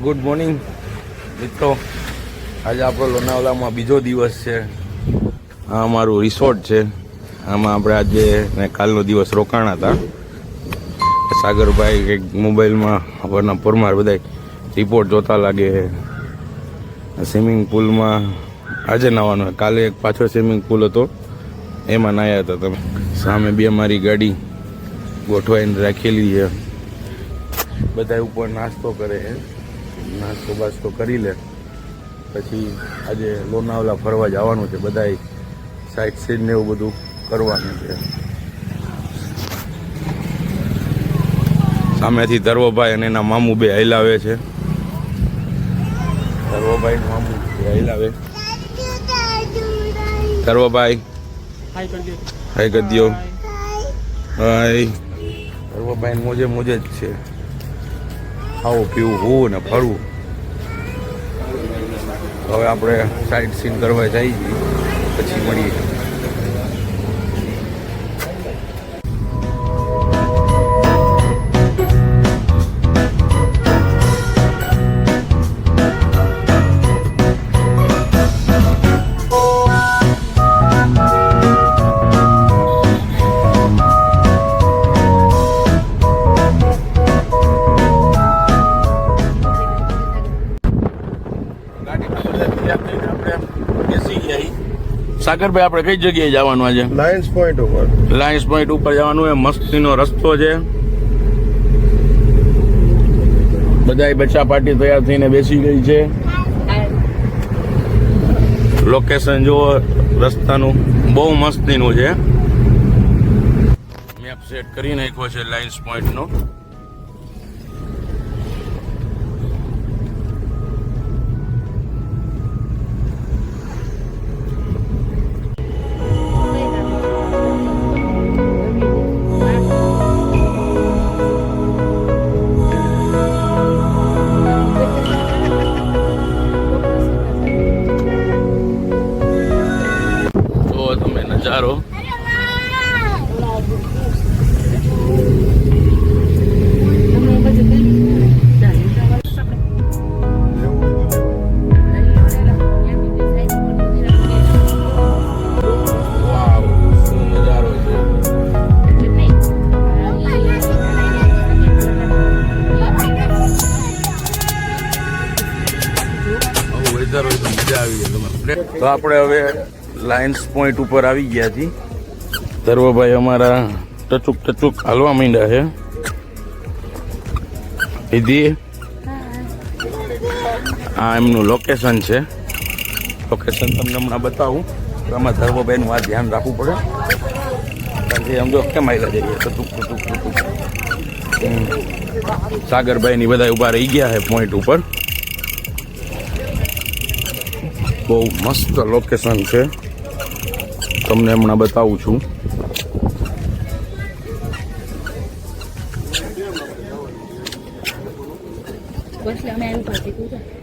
Good morning મિત્રો, આજે આપણો લોનાવલામાં બીજો દિવસ છે. આ અમારું રિસોર્ટ છે. આમાં આપણે આજે ને કાલનો દિવસ રોકાણા હતા. સાગરભાઈ કંઈક મોબાઈલમાં આપણના પરમાર બધા રિપોર્ટ જોતા લાગે. સ્વિમિંગ પુલમાં આજે નાવાનું કાલે એક પાછો સ્વિમિંગ પુલ હતો. એમાં નાહ્યા હતા તમે. સામે બે મારી ગાડી ગોઠવાઈને રાખેલી છે. બધા ઉપર નાસ્તો કરે છે. નાસ્તો બાસ્તો કરી લે. પછી આજે લોનાવલા ફરવા જવાનું છે બધાય સાઈડ સીન ને એવું બધું કરવાનું છે. સામેથી ધર્વભાઈ અને એના મામુ બે હલાવે છે. ધર્વભાઈ મામુ બે હલાવે ધર્વભાઈ. હાય કરી દે હાય ધર્વભાઈ મોજે મોજે જ છે. ખાવું પીવું હોવું ને ફરવું. હવે આપણે સાઈડ સીન કરવા જઈએ. પછી મળીએ. સાગરભાઈ આપણે કઈ જગ્યાએ જવાનું આજે? લાયન્સ પોઈન્ટ ઉપર. લાયન્સ પોઈન્ટ ઉપર જવાનું એ મસ્તીનો રસ્તો છે. બધાય બચ્ચા પાર્ટી તૈયાર થઈને બેસી ગઈ છે. લોકેશન જુઓ રસ્તાનું. બહુ મસ્તીનું છે. મેપ સેટ કરી નાખ્યો છે લાયન્સ પોઈન્ટનો તો આપણે હવે લાયન્સ પોઈન્ટ ઉપર આવી ગયા છીએ. ધર્વભાઈ અમારા ટચુક ટચુક હાલવા માંડ્યા છે. દીદી આ એમનું લોકેશન છે. લોકેશન તમને હમણાં બતાવું. તો આમાં ધર્વભાઈનું આ ધ્યાન રાખવું પડે. કારણ કે આમ જો કેમ આવેલા જઈએ? ટચુક ટચુક ટચુક. સાગરભાઈની બધા ઊભા રહી ગયા છે પોઈન્ટ ઉપર. બહુ મસ્ત લોકેશન છે. તમને હમણાં બતાવું છું. બસ અમે આવ્યું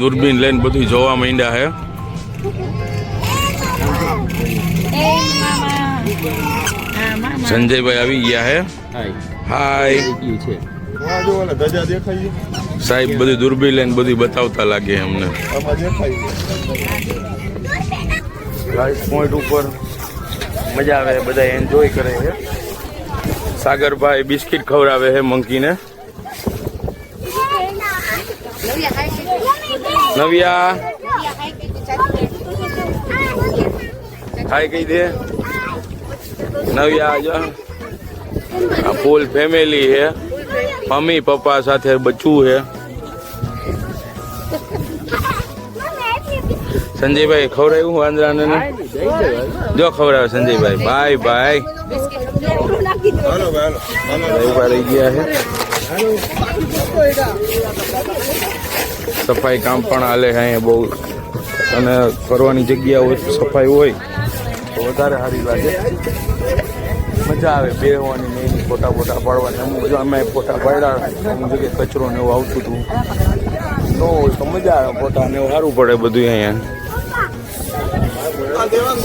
દૂરબીન લઈને બધું જોવા માંડ્યા હા. સંજયભાઈ આવી ગયા છે હાય. સાહેબ બધી દૂરબીન લઈને બધું બતાવતા લાગે અમને. દેખાય પોઈન્ટ ઉપર મજા આવે બધા એન્જોય કરે છે. સાગરભાઈ બિસ્કિટ ખવડાવે છે મંકીને. નવિયા ખાઈ કઈ દે નવિયા જો આ ફૂલ ફેમિલી છે. મમ્મી પપ્પા સાથે બચ્ચું છે. સંજયભાઈ ખવડાવ્યું વાંદરાને ને? જો ખવડાવે સંજયભાઈ. Bye bye. હાલો ભાઈ હાલો. બધા ઊભા રહી ગયા છે. સફાઈ કામ પણ હાલે અહીંયા બહુ. અને ફરવાની જગ્યા હોય સફાઈ હોય. તો વધારે સારી લાગે મજા આવે બેહવાની ને એની ફોટા ફોટા પાડવાની. અમુક બધા અમે ફોટા પાડ્યા અમુક જગ્યાએ કચરો ને એવું આવતું હતું. તો મજા આવે ફોટા ને એવું સારું પડે બધું અહીંયા.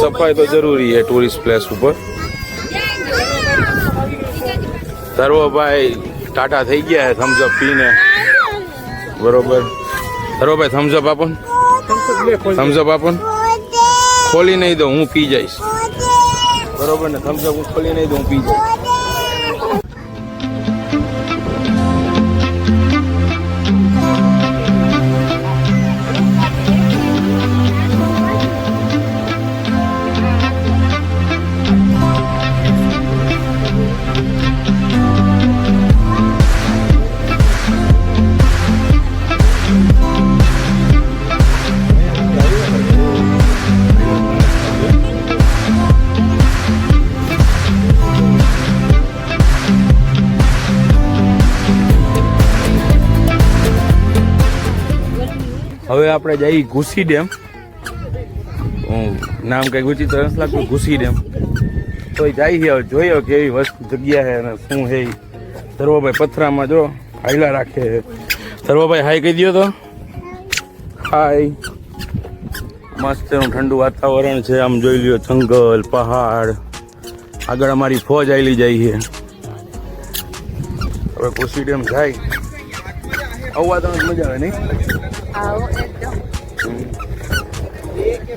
સફાઈ તો જરૂરી છે ટુરિસ્ટ પ્લેસ ઉપર. ધર્વભાઈ ટાટા થઈ ગયા થમ્સઅપ પીને. બરોબર. ધર્વભાઈ થમ્સઅપ આપો. થમ્સઅપ આપો ખોલી નહીં દઉં હું પી જઈશ. બરોબર ને થમ્સઅપ હું ખોલી નહીં દઉં હું પી જઈશ. હવે આપણે જઈ ઘુસી ડેમ. નામ કઈ તો નથી લાગતું, ઘુસી ડેમ. તો જઈ હવે જોયો કેવી વસ્તુ જગ્યા છે અને શું છે. ધર્વભાઈ પથરામાં જો હાઈલા રાખે ધર્વભાઈ હાઈ કહી દો તો. હાય. મસ્ત એનું ઠંડુ વાતાવરણ છે, આમ જોઈ લ્યો, જંગલ, પહાડ. આગળ અમારી ફોજ આવેલી જાય છે. હવે ઘુસી ડેમ જાય. આવવા તો મજા આવે નહીં? આવો એકદમ.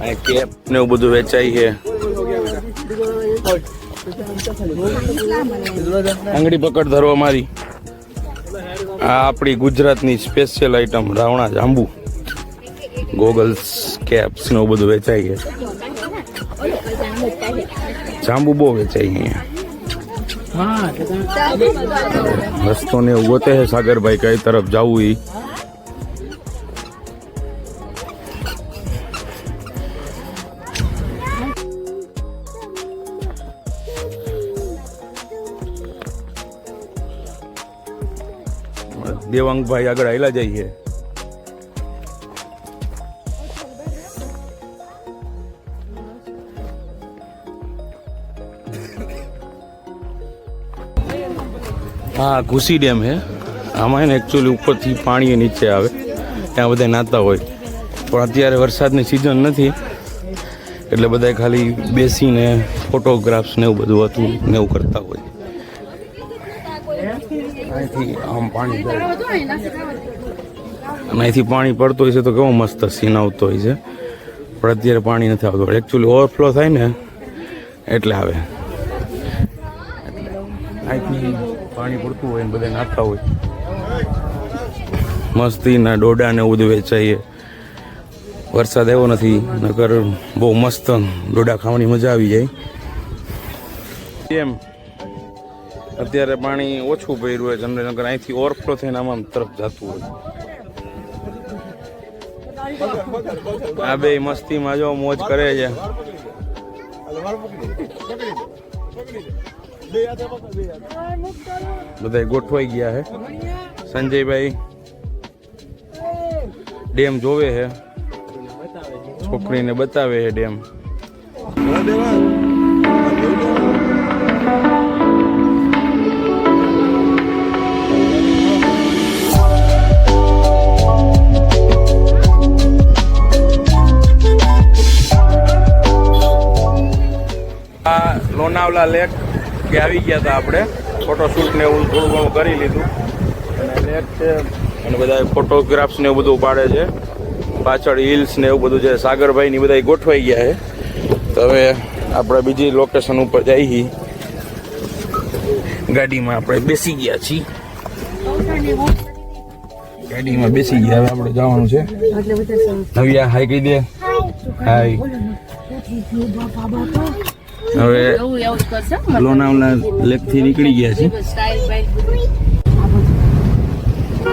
અહીં કેપ ને એવું બધું વેચાય છે. આંગળી પકડ ધરવા મારી આ આપણી ગુજરાતની સ્પેશિયલ આઈટમ રાવણા જાંબુ. ગોગલ્સ કેપ્સ ને એવું બધું વેચાય છે. જાંબુ બહુ વેચાય છે અહીંયા. રસ્તો ને એવું ગોતે સાગરભાઈ કઈ તરફ જવું ઈ? દેવાંગભાઈ આગળ આવેલા જઈએ. હા ઘુસી ડેમ છે આમાં એને એકચ્યુઅલી ઉપરથી પાણી નીચે આવે. ત્યાં બધા નાતા હોય. પણ અત્યારે વરસાદની સિઝન નથી. એટલે બધા ખાલી બેસીને ફોટોગ્રાફ્સ ને એવું બધું હતું ને એવું કરતા હોય. અહીંથી આમ પાણી અને અહીંથી પાણી પડતું હોય છે તો કેવો મસ્ત સીન આવતો હોય છે. પણ અત્યારે પાણી નથી આવતું. એકચ્યુઅલી ઓવરફ્લો થાય ને એટલે આવે. અહીંથી પાણી પડતું હોય ને બધા નાખતા હોય. મસ્તીના ડોડા ને એવું વેચાઈએ. વરસાદ એવો નથી નકર બહુ મસ્ત ડોડા ખાવાની મજા આવી જાય. કેમ અત્યારે પાણી ઓછું ભર્યું હોય ચંદ્રનગર અહીંથી ઓવરફ્લો થઈને આમ તરફ જતું હોય. આ બે મસ્તીમાં જો મોજ કરે છે. બધા ગોઠવાઈ ગયા છે સંજયભાઈ ડેમ જોવે છે છોકરીને બતાવે છે ડેમ. લોનાવલા લેક કે આવી ગયા હતા આપણે. ફોટોશૂટ ને એવું થોડું ઘણું કરી લીધું. અને લેક છે અને બધા ફોટોગ્રાફ્સ ને એવું બધું પાડે છે. પાછળ હિલ્સ ને એવું બધું છે. સાગરભાઈ ની બધા ગોઠવાઈ ગયા છે. તો હવે આપણે બીજી લોકેશન ઉપર જઈએ. ગાડીમાં આપણે બેસી ગયા છીએ. ગાડીમાં બેસી ગયા. હવે આપણે જવાનું છે. નવ્યા હાઈ કહી દે. હાય હવે લોનાવલા લેકથી નીકળી ગયા છે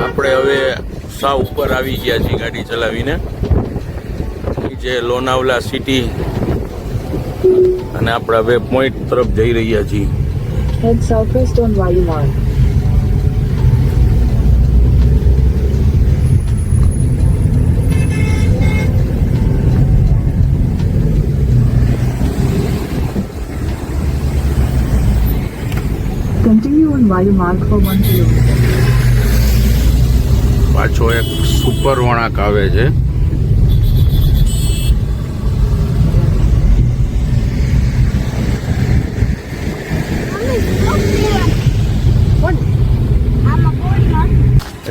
આપણે હવે સાવ ઉપર આવી ગયા છીએ ગાડી ચલાવીને. જે લોનાવલા સિટી અને આપણે હવે પોઈન્ટ તરફ જઈ રહ્યા છીએ. Head southwest on Y1. વાયુ માર્ગ પર પાછો એક સુપર વણાક આવે છે.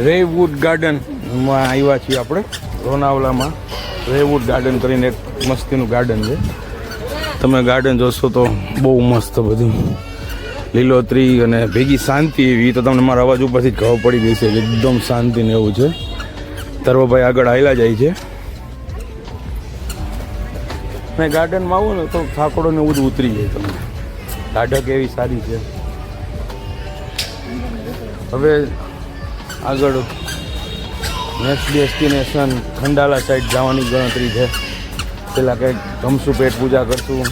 રેવુડ ગાર્ડનમાં આવ્યા છીએ આપણે લોનાવલામાં રેવુડ ગાર્ડન કરીને એક મસ્તીનું ગાર્ડન છે. તમે ગાર્ડન જોશો તો બહુ મસ્ત બધું. લીલોતરી અને ભેગી શાંતિ એવી, તો તમને મારા અવાજ ઉપરથી જ ખબર પડી ગઈ છે એકદમ શાંતિ ને એવું છે. તરવભાઈ આગળ આવેલા જાય છે. મેં ગાર્ડનમાં આવો ને તો થાકડો ને એવું જ ઉતરી જાય તમને. ઢાઢક એવી સારી છે. હવે આગળ નેક્સ્ટ ડેસ્ટિનેશન ખંડાલા સાઈડ જવાની ગણતરી છે. પેલા કંઈક જમશું પેટ પૂજા કરશું.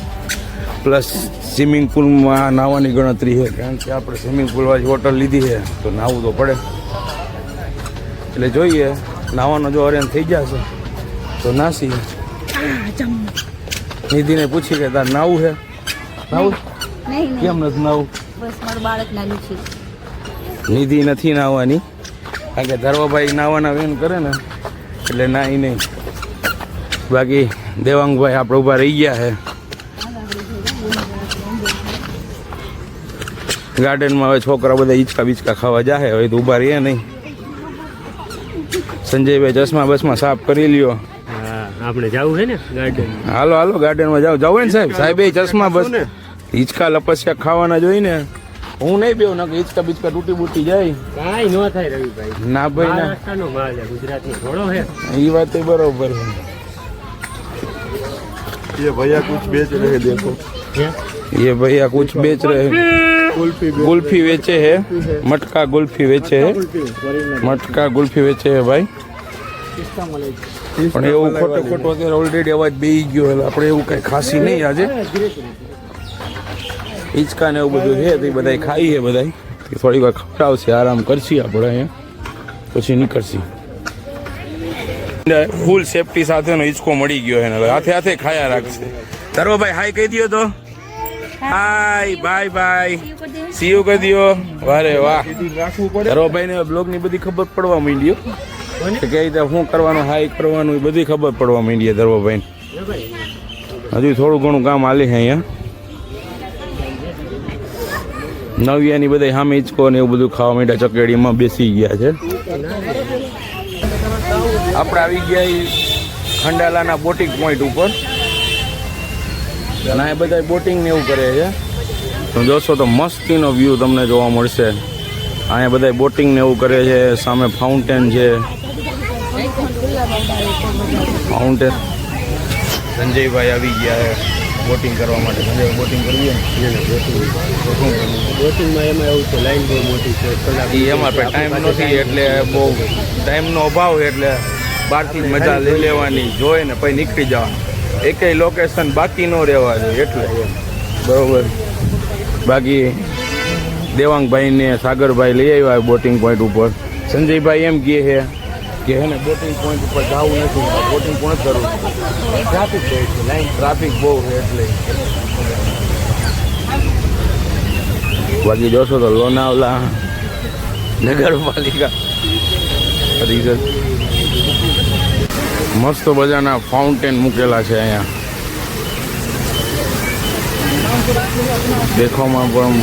પ્લસ સ્વિમિંગ પુલમાં નાહવાની ગણતરી છે. કારણ કે આપણે સ્વિમિંગ પુલવાળી હોટલ લીધી છે તો નાહવું તો પડે. એટલે જોઈએ નાહવાનો જો અરેન્જ થઈ જશે તો નાસી નિધિને પૂછી કે તાર નાવું છે? નાવું? કેમ નથી નાવું? બસ મારું બાળક નાનું છે. નિધિ નથી નાહવાની. કારણ કે ધર્મભાઈ નાહવાના વેન કરે ને એટલે નાહી નહીં. બાકી દેવાંગભાઈ આપણે ઊભા રહી ગયા છે. ગાર્ડનમાં હવે છોકરા બધા હિંચકા બીચકા ખાવા જાહે હવે તો ઊભા રહીએ નહીં સંજયભાઈ ચશ્મા બસમાં સાફ કરી લ્યો હા આપણે જવું છે ને ગાર્ડન હાલો હાલો ગાર્ડનમાં જાઓ જાવ ને સાહેબ સાહેબ એ ચશ્મા બસ હિંચકા લપસ્યા ખાવાના જોઈ ને હું નહીં બેવું નકર હિંચકા બીચકા તૂટી બૂટી જાય કાંઈ ન થાય રવિભાઈ ના ભાઈ ના મહારાષ્ટ્રનો માલ છે ગુજરાતનો થોડો છે એ વાત એ બરોબર છે ये भैया कुछ बेच रहे देखो ये भैया कुछ बेच रहे हैं कुल्फी गुल्फी बेचे है मटका गुल्फी बेचे है મટકા ગુલ્ફી વેચે છે ભાઈ પણ એવું ખોટું ખોટું અત્યારે ઓલરેડી અવાજ બેહી ગયો એટલે આપણે એવું કઈ ખાસી નહીં આજે હિંચકા ને એવું બધું છે તો એ બધા ખાઈ છે બધા થોડી વાર ખવડાવશે આરામ કરશી આપણે અહીંયા પછી નીકળશી ફૂલ સેફટી સાથેનો હિંચકો મળી ગયો છે ને હવે હાથે હાથે ખાયા રાખશે તારો ભાઈ હાય કહી દો તો Hi bye bye see you દો વારે વાહ ધરોભાઈ ને બ્લોગની બધી ખબર પડવા માંડી કે કઈ રીતે શું કરવાનું હાઈ કરવાનું એ બધી ખબર પડવા માંડી ધરોભાઈ હજુ થોડું ઘણું કામ હાલે છે અહીંયા. નવિયાની બધા સામે ઇચકો ને એવું બધું ખાવા માંડ્યા ચકેડીમાં બેસી ગયા છે. આપણે આવી ગયા ખંડાલાના બોટિંગ પોઈન્ટ ઉપર. અને આ બધા બોટિંગ ને એવું કરે છે. તમે જોશો તો મસ્તીનો વ્યૂ તમને જોવા મળશે. અહીંયા બધા બોટિંગ ને એવું કરે છે સામે ફાઉન્ટેન છે. ફાઉન્ટેન સંજયભાઈ આવી ગયા છે બોટિંગ કરવા માટે. સંજય બોટિંગ કરવી? બોટિંગમાં એમાં એવું છે લાઈન બહુ મોટી છે એમાં પણ ટાઈમ નથી એટલે બહુ ટાઈમનો અભાવ એટલે બહારથી મજા લઈ લેવાની જોઈ ને પછી નીકળી જવાનું. એકેય લોકેશન બાકી ન રહેવા જોઈએ એટલે બરોબર. બાકી દેવાંગભાઈ ને સાગરભાઈ લઈ આવ્યા બોટિંગ પોઈન્ટ ઉપર. સંજયભાઈ એમ કહે છે કે હે ને બોટિંગ પોઈન્ટ ઉપર જવું નથી બોટિંગ પોઈન્ટ કરવું ટ્રાફિક છે લાઈન ટ્રાફિક બહુ છે એટલે. બાકી જોશો તો લોનાવલા નગરપાલિકા. મસ્ત મજાના ફાઉન્ટેન મૂકેલા છે અહીંયા. દેખવામાં પણ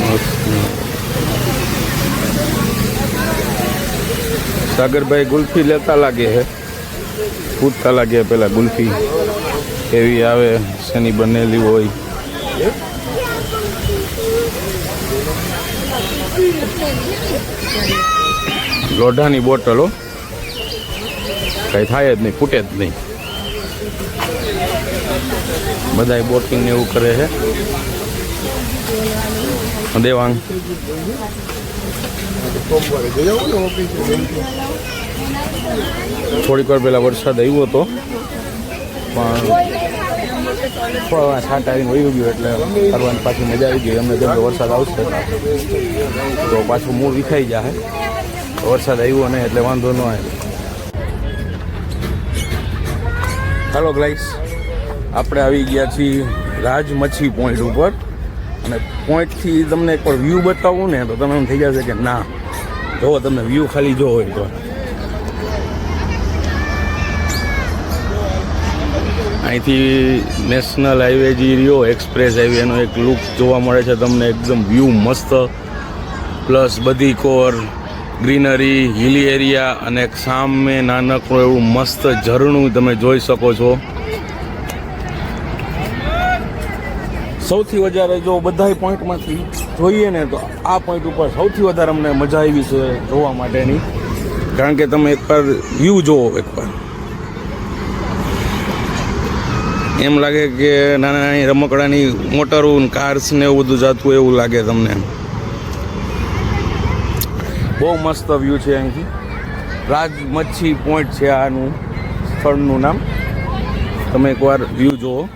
સાગરભાઈ ગુલ્ફી લેતા લાગે છે. પૂછતા લાગે પેલા ગુલ્ફી કેવી આવે, શેની બનેલી હોય. લોઢાની બોટલો. કઈ થાય જ નહીં, ફૂટે જ નહીં. બધા બોટિંગ ને એવું કરે છે. દેવાંગ. થોડીક વાર પહેલાં વરસાદ આવ્યો હતો, પણ થોડા છાંટ આવીને ગયું એટલે ફરવાની પાછી મજા આવી ગઈ. અમને જેમ વરસાદ આવશે તો પાછું મૂળ વિખાઈ જાય વરસાદ આવ્યો નહીં એટલે વાંધો ન આવે. હાલો ગ્લાઈસ આપણે આવી ગયા છીએ રાજ મચ્છી પોઈન્ટ ઉપર. અને પોઈન્ટથી તમને એક વાર વ્યૂ બતાવું ને, તો તમે એમ થઈ જશે કે ના. જો, તમને વ્યૂ ખાલી જો હોય તો. અહીંથી નેશનલ હાઈવે જે રહ્યો એક્સપ્રેસ હાઈવે એક લુક જોવા મળે છે તમને. એકદમ વ્યૂ મસ્ત. પ્લસ બધી કોર ગ્રીનરી હિલી એરિયા અને સામે નાનકડું એવું મસ્ત ઝરણું તમે જોઈ શકો છો. સૌથી વધારે જો બધા પોઈન્ટમાંથી જોઈએ ને તો આ પોઈન્ટ ઉપર સૌથી વધારે અમને મજા આવી છે જોવા માટેની. કારણ કે તમે એકવાર વ્યૂ જોવો એકવાર. એમ લાગે કે નાના નાની રમકડાની મોટરો કાર્સ ને એવું બધું જતું એવું લાગે તમને. બહુ મસ્ત વ્યૂ છે અહીંથી. રાજ મચ્છી પોઈન્ટ છે આનું સ્થળનું નામ. તમે એકવાર વ્યૂ જુઓ.